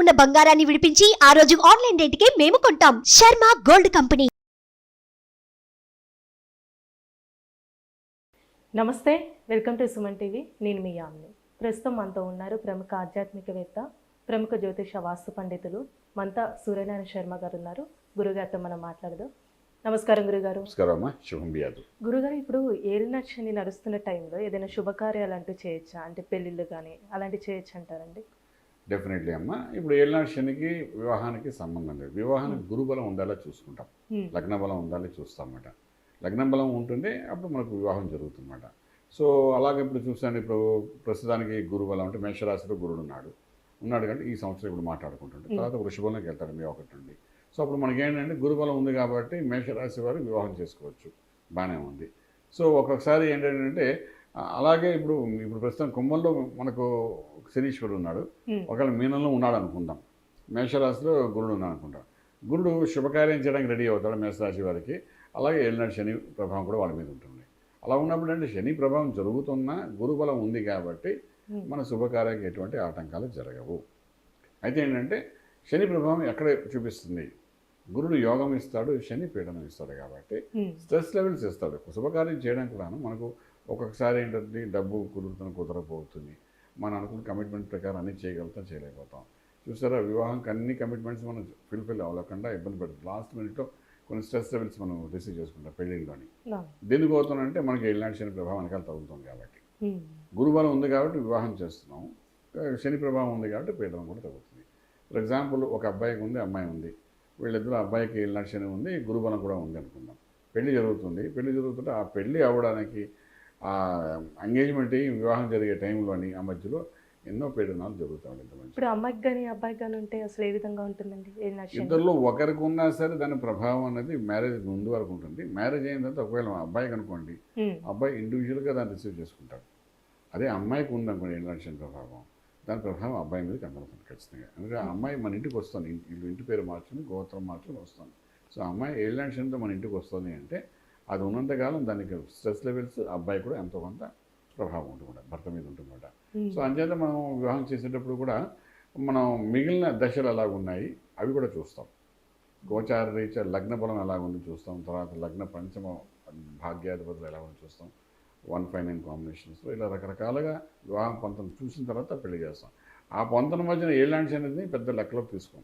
ఉన్న బంగారాన్ని విడిపించి ఆ రోజు ఆన్లైన్ రేటుకే మేము కొంటాం. Sharma gold company. నమస్తే వెల్కమ్ టు సుమన్ టీవీ. నేను మీ యామ్ని. ప్రస్తుతం మనతో ఉన్నారు ప్రముఖ ఆధ్యాత్మికవేత్త ప్రముఖ జ్యోతిష వాస్తు పండితులు మంతా సూర్యనారాయణ శర్మ గారు ఉన్నారు గురుగారితో మనం మాట్లాడదాం. నమస్కారం గురుగారు. నమస్కారం అమ్మా. శుభం బియాదు గురుగారు ఇప్పుడు ఏలినాటి శని నడుస్తున్న టైంలో ఏదైనా శుభకార్యాలు అంటూ చేయొచ్చా? అంటే పెళ్ళిళ్ళు కానీ అలాంటివి చేయొచ్చు అంటారండి? డెఫినెట్లీ అమ్మా. ఇప్పుడు ఏళ్ళనాడు శనికి వివాహానికి సంబంధం లేదు. వివాహానికి గురుబలం ఉండాలో చూసుకుంటాం. హ్మ్. లగ్న బలం ఉండాలో చూస్తామన్నమాట. లగ్న బలం ఉంటుంది అప్పుడు మనకు వివాహం జరుగుతుందన్నమాట. సో అలాగే ఇప్పుడు చూసాను ఇప్పుడు ప్రస్తుతానికి గురుబలం అంటే మేషరాశిలో గురుడు ఉన్నాడు. ఉన్నాడు కంటే ఈ సంవత్సరం ఇప్పుడు మాట్లాడుకుంటుండే తర్వాత వృషభంలోకి వెళ్తాడు మే ఒకటి నుండి. సో అప్పుడు మనకి ఏంటంటే గురుబలం ఉంది కాబట్టి మేషరాశి వారు వివాహం చేసుకోవచ్చు. బాగానే ఉంది. సో ఒక్కొక్కసారి ఏంటంటే అలాగే ఇప్పుడు ఇప్పుడు ప్రస్తుతం కుంభంలో మనకు శనీశ్వరుడు ఉన్నాడు. ఒకవేళ మీనంలో ఉన్నాడు అనుకుందాం మేషరాశిలో గురుడు ఉన్నాడు అనుకుంటాం గురుడు శుభకార్యం చేయడానికి రెడీ అవుతాడు మేషరాశి వారికి. అలాగే ఏలినాడు శని ప్రభావం కూడా వాళ్ళ మీద ఉంటుంది. అలా ఉన్నప్పుడు అంటే శని ప్రభావం జరుగుతున్నా గురుబలం ఉంది కాబట్టి. మన శుభకార్యానికి ఎటువంటి ఆటంకాలు జరగవు. అయితే ఏంటంటే శని ప్రభావం ఎక్కడ చూపిస్తుంది? గురుడు యోగం ఇస్తాడు శని పీడనం ఇస్తాడు కాబట్టి. స్ట్రెస్ లెవెల్స్ ఇస్తాడు. శుభకార్యం చేయడానికి కూడాను మనకు ఒక్కొక్కసారి ఏంటంటే డబ్బు కుదురుతున్న కుదరకపోతుంది. మనం అనుకున్న కమిట్మెంట్ ప్రకారం అన్నీ చేయగలుగుతాం చేయలేకపోతాం. చూసారా వివాహంకి అన్ని కమిట్మెంట్స్ మనం ఫుల్ఫిల్ అవ్వకుండా ఇబ్బంది పడుతుంది లాస్ట్ మినిట్లో కొన్ని స్ట్రెస్ లెవెల్స్ మనం రిసీవ్ చేసుకుంటాం పెళ్ళిళ్ళలోని. నా. దేనికి అవుతుందంటే మనకి ఏళ్ళనాటి శని ప్రభావం వెనకాల తగ్గుతుంది కాబట్టి. గురుబలం ఉంది కాబట్టి వివాహం చేస్తున్నాం. శని ప్రభావం ఉంది కాబట్టి పీడనం కూడా తగ్గుతుంది. ఫర్ ఎగ్జాంపుల్ ఒక అబ్బాయికి ఉంది అమ్మాయి ఉంది. వీళ్ళిద్దరు అబ్బాయికి ఏళ్ళనాటి శని ఉంది గురుబలం కూడా ఉంది అనుకుందాం. పెళ్ళి జరుగుతుంది. పెళ్ళి జరుగుతుంటే ఆ పెళ్ళి అవ్వడానికి ఆ ఎంగేజ్మెంట్ అయ్యి వివాహం జరిగే టైంలోని ఆ మధ్యలో ఎన్నో పీడనాలు జరుగుతాయి ఇంత మంచి ఇప్పుడు అమ్మాయికి కానీ అబ్బాయికి కానీ ఉంటే అసలు ఏ విధంగా ఉంటుందండి? ఇద్దరిలో ఒకరికి ఉన్నా సరే దాని ప్రభావం అనేది మ్యారేజ్ ముందు వరకు ఉంటుంది. మ్యారేజ్ అయిన తర్వాత ఒకవేళ అనుకోండి హ్మ్. అబ్బాయి ఇండివిజువల్గా దాన్ని రిసీవ్ చేసుకుంటాడు. అదే అమ్మాయికి ఉందనుకోండి ఎలక్షన్ ప్రభావం? దాని ప్రభావం అబ్బాయి మీద కనబడుతుంది ఖచ్చితంగా. అందుకే ఆ అమ్మాయి మన ఇంటికి వస్తుంది. ఇంటి ఇల్లు ఇంటి పేరు మార్చుకుని గోత్రం మార్చుకుని వస్తుంది. సో అమ్మాయి ఏలినాక్షన్తో మన ఇంటికి వస్తుంది అంటే అది ఉన్నంతకాలం దానికి స్ట్రెస్ లెవెల్స్ అబ్బాయి కూడా ఎంతో కొంత ప్రభావం ఉంటుంది భర్త మీద ఉంటుందన్నమాట. సో అంచేత మనం వివాహం చేసేటప్పుడు కూడా మనం మిగిలిన దశలు ఎలాగ ఉన్నాయి అవి కూడా చూస్తాం. గోచార రీత్యా లగ్న బలం ఎలా ఉంది చూస్తాం తర్వాత లగ్న పంచమ భాగ్యాధిపతులు ఎలా ఉంది చూస్తాం. వన్ ఫైవ్ నైన్ కాంబినేషన్స్లో ఇలా రకరకాలుగా వివాహం పొంతను చూసిన తర్వాత పెళ్ళి చేస్తాం. ఆ పొంతన మధ్యన ఏ ల్యాండ్స్ అనేది పెద్ద లెక్కలోకి తీసుకోం.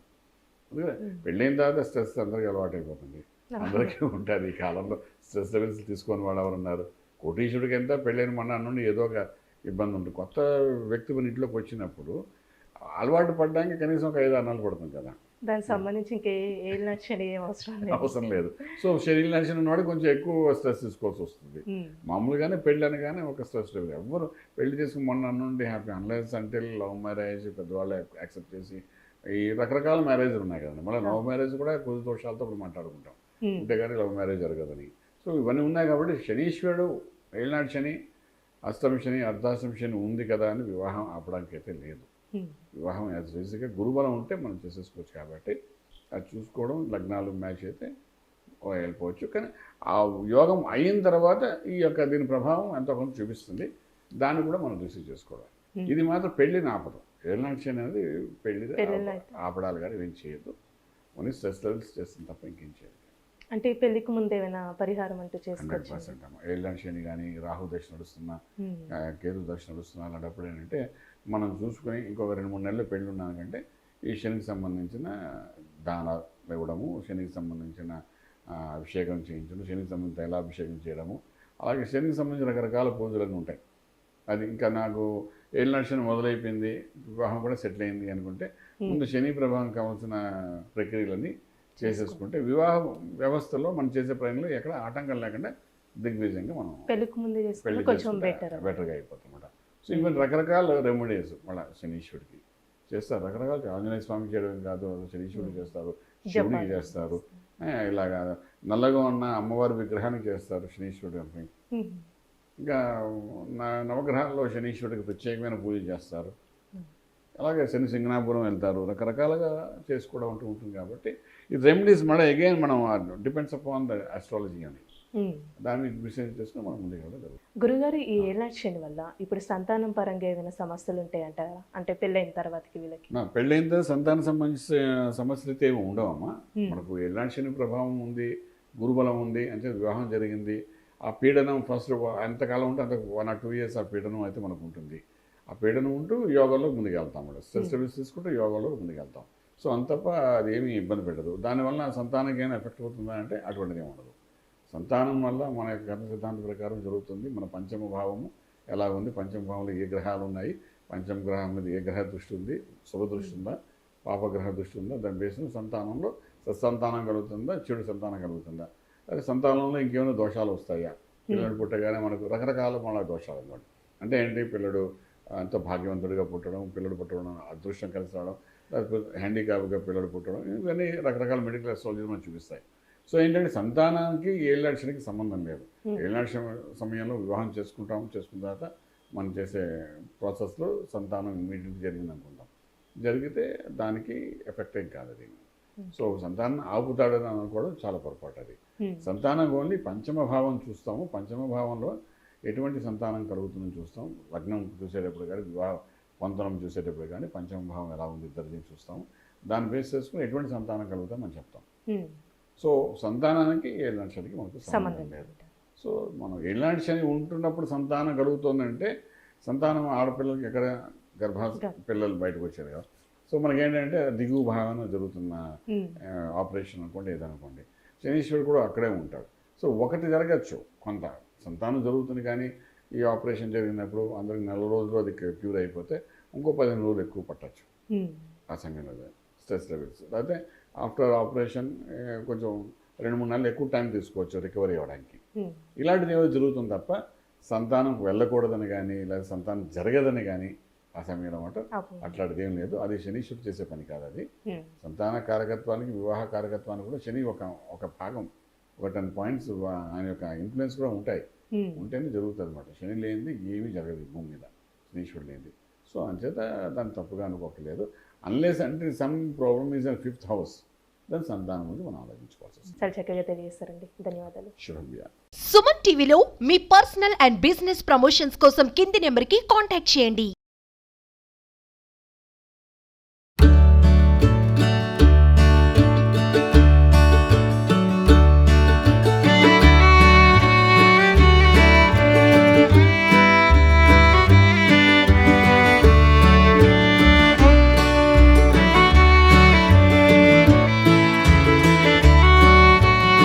అందుకే పెళ్ళైన తర్వాత స్ట్రెస్ అందరికీ అలవాటు అయిపోతుంది అందరికీ ఉంటుంది ఈ కాలంలో. స్ట్రెస్ లెవెల్స్ తీసుకొని వాళ్ళు ఎవరు ఉన్నారు? కోటీశ్వరుడికి ఎంత పెళ్ళైన మన నుండి ఏదో ఒక ఇబ్బంది ఉంటుంది కొత్త వ్యక్తి మన ఇంట్లోకి వచ్చినప్పుడు అలవాటు పడడానికి కనీసం ఒక ఐదు అన్నాలు పడుతుంది కదా. దానికి సంబంధించి ఇంకే అవసరం లేదు. అవసరం లేదు. సో శరీరం నడిచిన ఉన్నవాడు కొంచెం ఎక్కువ స్ట్రెస్ తీసుకోవాల్సి వస్తుంది. మామూలుగానే పెళ్ళి అనగానే ఒక స్ట్రెస్ లెవెల్. ఎవరు పెళ్ళి చేసుకుని మొన్న నుండి హ్యాపీ అన్లెస్ అంటే లవ్ మ్యారేజ్ పెద్దవాళ్ళు యాక్సెప్ట్ చేసి ఈ రకరకాల మ్యారేజ్లు ఉన్నాయి కదండి. మళ్ళీ లవ్ మ్యారేజ్ కూడా కొద్ది దోషాలతో ఇప్పుడు మాట్లాడుకుంటాం. అంతేగాని లవ్ మ్యారేజ్ జరగదని. సో ఇవన్నీ ఉన్నాయి కాబట్టి శనీశ్వరుడు ఏళ్ళనాడు శని అష్టమి శని అర్ధాష్టమి శని ఉంది కదా అని వివాహం ఆపడానికి అయితే లేదు. వివాహం యాజ్ రీజ్గా గురుబలం ఉంటే మనం చేసేసుకోవచ్చు కాబట్టి అది చూసుకోవడం లగ్నాలు మ్యాచ్ అయితే వెళ్ళిపోవచ్చు. కానీ ఆ యోగం అయిన తర్వాత ఈ యొక్క దీని ప్రభావం ఎంతో కొంత చూపిస్తుంది. దాన్ని కూడా మనం రిసీవ్ చేసుకోవడం. ఇది మాత్రం పెళ్ళిని ఆపదు. ఏళ్ళనాటి శని అనేది అయితే. ఆపడాలు కానీ ఏం చేయదు ఓన్లీ స్ట్రెస్ లెవెల్స్ చేస్తుంది తప్ప ఇంకేం చేయదు అంటే పెళ్ళికి ముందు ఏమైనా పరిహారం అంటూ హండ్రెడ్ చేసుకోవచ్చు? పర్సెంట్ అమ్మ. ఏళ్ళనాటి శని కానీ రాహు దశ నడుస్తున్నా కేతు దశ నడుస్తున్నా అలాంటప్పుడు ఏంటంటే మనం చూసుకొని ఇంకొక రెండు మూడు నెలలు పెళ్ళి ఉన్నాకంటే ఈ శనికి సంబంధించిన దాన ఇవ్వడము శనికి సంబంధించిన అభిషేకం చేయించడం శనికి సంబంధించిన తైలాభిషేకం చేయడము అలాగే శనికి సంబంధించిన రకరకాల పూజలన్నీ ఉంటాయి. అది ఇంకా నాకు ఏళ్ళ శని మొదలైపోయింది వివాహం కూడా సెటిల్ అయింది అనుకుంటే ముందు శని ప్రభావం కావాల్సిన ప్రక్రియలన్నీ చేసేసుకుంటే వివాహ వ్యవస్థలో మనం చేసే ప్రయాణంలో ఎక్కడ ఆటంకం లేకుండా దిగ్విజయంగా మనం పెళ్ళికి ముందు పెళ్ళి కొంచెం బెటర్ బెటర్గా అయిపోతుందన్నమాట. సో ఇవన్నీ రకరకాల రెమెడీస్ మళ్ళీ శనీశ్వరుడికి చేస్తారు. రకరకాల ఆంజనేయ స్వామి చేయడం కాదు శనీశ్వరుడు చేస్తారు శివుడికి చేస్తారు. ఇలాగా నల్లగా ఉన్న అమ్మవారి విగ్రహానికి చేస్తారు శనీశ్వరుడు అని ఇంకా నవగ్రహాల్లో శనీశ్వరుడికి ప్రత్యేకమైన పూజ చేస్తారు. అలాగే శని సింగనాపురం వెళ్తారు. రకరకాలుగా చేసుకోవడం అంటూ ఉంటుంది కాబట్టి ఈ రెమెడీస్ మళ్ళీ అగైన్ మనం డిపెండ్స్ అపాన్ ద ఆస్ట్రాలజీ అని. దాన్ని విశ్లేషణ చేసుకుని మనం ముందుకు గురుగారు ఈ శని వల్ల ఇప్పుడు సంతానం పరంగా ఏదైనా సమస్యలు ఉంటాయంటారా అంటే పెళ్ళైన తర్వాతకి వీళ్ళకి. పెళ్ళైన తర్వాత సంతాన సంబంధించిన సమస్యలు అయితే ఏమి ఉండవమ్మా. మనకు శని ప్రభావం ఉంది గురుబలం ఉంది అంటే వివాహం జరిగింది. ఆ పీడనం ఫస్ట్ ఎంతకాలం ఉంటే అంత వన్ ఆర్ టూ ఇయర్స్ ఆ పీడనం అయితే మనకు ఉంటుంది. ఆ పీడనం ఉంటూ యోగాలో ముందుకు వెళ్తాం కూడా స్ట్రెస్ లెవెల్స్ తీసుకుంటూ యోగాలో ముందుకు వెళ్తాం. సో అంత తప్ప అది ఏమీ ఇబ్బంది పెట్టదు. దానివల్ల సంతానానికి ఏమైనా ఎఫెక్ట్ అవుతుందా అంటే అటువంటిది ఉండదు. సంతానం వల్ల మన యొక్క కర్మ సిద్ధాంత ప్రకారం జరుగుతుంది. మన పంచమ భావము ఎలా ఉంది పంచమ భావంలో ఏ గ్రహాలు ఉన్నాయి? పంచమ గ్రహం మీద ఏ గ్రహ దృష్టి ఉంది? శుభ దృష్టి ఉందా? పాపగ్రహ దృష్టి ఉందా? దాని బేసిన సంతానంలో సత్సంతానం కలుగుతుందా? చెడు సంతానం కలుగుతుందా? అదే సంతానంలో ఇంకేమైనా దోషాలు వస్తాయా? పిల్లడు పుట్టగానే మనకు రకరకాల మన దోషాలు అనమాట అంటే ఏంటి? పిల్లడు ఎంతో భాగ్యవంతుడిగా పుట్టడం పిల్లడు పుట్టడం అదృష్టం కలిసి రావడం హ్యాండిక్యాప్గా పిల్లడు పుట్టడం ఇవన్నీ రకరకాల మెడికల్ అస్ట్రాలజీ మనం చూపిస్తాయి. సో ఏంటంటే సంతానానికి ఏళ్ళక్షణకి సంబంధం లేదు. ఏళ్ళక్ష సమయంలో వివాహం చేసుకుంటాం చేసుకున్న తర్వాత మనం చేసే ప్రాసెస్లో సంతానం ఇమీడియట్ జరిగింది అనుకుంటాం జరిగితే దానికి ఎఫెక్ట్ ఏం కాదు అది. సో సంతానం ఆపుతాడని అనుకోవడం చాలా పొరపాటు అది. సంతానం ఓన్లీ పంచమ భావం చూస్తాము. పంచమ భావంలో ఎటువంటి సంతానం కలుగుతుందని చూస్తాం. లగ్నం చూసేటప్పుడు కానీ వివాహ పొంతనం చూసేటప్పుడు కానీ పంచమ భావం ఎలా ఉంది ఇద్దరిది చూస్తాము దాన్ని బేస్ చేసుకుని ఎటువంటి సంతానం కలుగుతాం మనం చెప్తాం. సో సంతానానికి ఏళ్ళ శనికి మనకు సంబంధం లేదు. సో మనం ఏళ్ళనాటి శని ఉంటున్నప్పుడు సంతానం కలుగుతుందంటే సంతానం ఆడపిల్లలకి ఎక్కడ గర్భ. పిల్లలు బయటకు వచ్చారు కదా. సో మనకేంటంటే దిగువ భాగంలో జరుగుతున్న ఆపరేషన్ అనుకోండి ఏదనుకోండి శనీశ్వరుడు కూడా అక్కడే ఉంటాడు. సో ఒకటి జరగచ్చు కొంత. సంతానం జరుగుతుంది కానీ ఈ ఆపరేషన్ జరిగినప్పుడు అందరికి నెల రోజులు అది క్యూర్ అయిపోతే ఇంకో పదిహేను రోజులు ఎక్కువ పట్టచ్చు. ఆ సమయంలో స్ట్రెస్ లెవెల్స్ లేకపోతే ఆఫ్టర్ ఆపరేషన్ కొంచెం రెండు మూడు నెలలు ఎక్కువ టైం తీసుకోవచ్చు రికవరీ అవ్వడానికి. ఇలాంటిది ఏదో జరుగుతుంది తప్ప సంతానం వెళ్ళకూడదని కానీ లేదా సంతానం జరగదని కానీ ఆ సమయంలో మాట. అట్లాంటిది ఏం లేదు అది శనీశ్వరుడు చేసే పని కాదు అది. సంతాన కారకత్వానికి వివాహ కారకత్వానికి కూడా శని ఒక ఒక భాగం ఒక టెన్ పాయింట్స్ ఆయన యొక్క ఇన్ఫ్లుయెన్స్ కూడా ఉంటాయి. ఉంటేనే జరుగుతుంది అనమాట శని లేనిది ఏమీ జరగదు భూమి మీద శనీశ్వరుడు లేనిది. సో అంచేత దాన్ని తప్పుగా అనుకోకలేదు అన్లెస్ అంటే some problem is on fifth house దాని సంతానం గురించి మనం ఆలోచించుకోవాల్సి వస్తుంది. చాలా చక్కగా తెలియజేస్తారండి ధన్యవాదాలు. శుభ్య సుమన్ టీవీలో మీ పర్సనల్ అండ్ బిజినెస్ ప్రమోషన్స్ కోసం కింది నెంబర్కి కాంటాక్ట్ చేయండి.